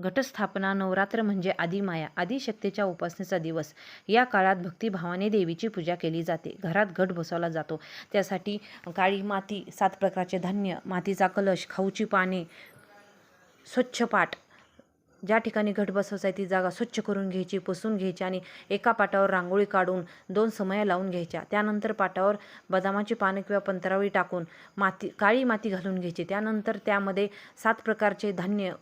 घटस्थापना नवरात्र म्हणजे आदिमाया आदिशक्तीच्या उपासनेचा दिवस. या काळात भक्तिभावाने देवीची पूजा केली जाते. घरात घट बसवला जातो. त्यासाठी काळी माती सात प्रकारचे धान्य मातीचा कलश खाऊची पाने स्वच्छ पाट. ज्या ठिकाणी घट बसवायचा आहे ती जागा स्वच्छ करून घ्यायची पुसून घ्यायची आणि एका पाटावर रांगोळी काढून दोन समया लावून घ्यायच्या. त्यानंतर पाटावर बदामाची पानं किंवा पंतरावळी टाकून माती काळी माती घालून घ्यायची. त्यानंतर त्यामध्ये सात प्रकारचे धान्य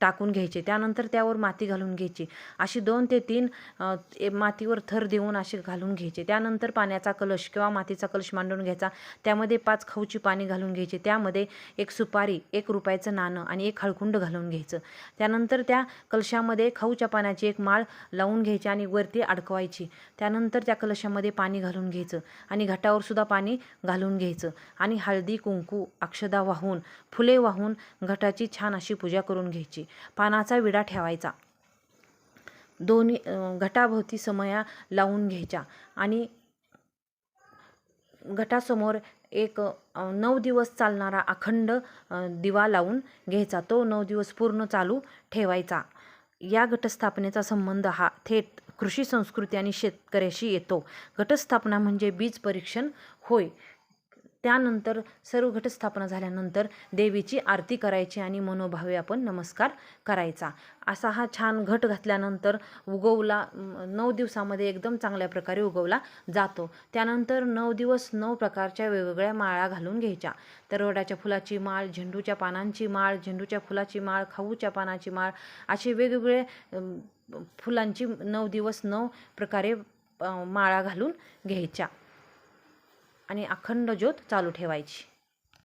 टाकून घ्यायचे त्यानंतर त्यावर माती घालून घ्यायची. अशी दोन ते तीन मातीवर थर देऊन असे घालून घ्यायचे. त्यानंतर पाण्याचा कलश किंवा मातीचा कलश मांडून घ्यायचा. त्यामध्ये पाच खाऊची पाणी घालून घ्यायचे. त्यामध्ये एक सुपारी एक रुपयाचं नाणं आणि एक हळकुंड घालून घ्यायचं. त्यानंतर त्या कलशामध्ये खाऊच्या पाण्याची एक माळ लावून घ्यायची आणि वरती अडकवायची. त्यानंतर त्या कलशामध्ये पाणी घालून घ्यायचं आणि घाटावर सुद्धा पाणी घालून घ्यायचं आणि हळदी कुंकू अक्षदा वाहून फुले वाहून घटाची छान अशी पूजा करून घ्यायची. पानाचा विडा ठेवायचा. दोन्ही घटाभोवती समया लावून घ्यायच्या आणि घटासमोर एक नऊ दिवस चालणारा अखंड दिवा लावून घ्यायचा. तो नऊ दिवस पूर्ण चालू ठेवायचा. या घटस्थापनेचा संबंध हा थेट कृषी संस्कृती आणि शेतकऱ्याशी येतो. घटस्थापना म्हणजे बीज परीक्षण होय. त्यानंतर सर्व घटस्थापना झाल्यानंतर देवीची आरती करायची आणि मनोभावे आपण नमस्कार करायचा. असा हा छान घट घातल्यानंतर उगवला नऊ दिवसामध्ये एकदम चांगल्या प्रकारे उगवला जातो. त्यानंतर नऊ दिवस नऊ प्रकारच्या वेगवेगळ्या माळा घालून घ्यायच्या. तरवड्याच्या फुलाची माळ झेंडूच्या पानांची माळ झेंडूच्या फुलाची माळ खाऊच्या पानाची माळ असे वेगवेगळे फुलांची नऊ दिवस नऊ प्रकारे माळा घालून घ्यायच्या. आणि अखंड ज्योत चालू ठेवायची.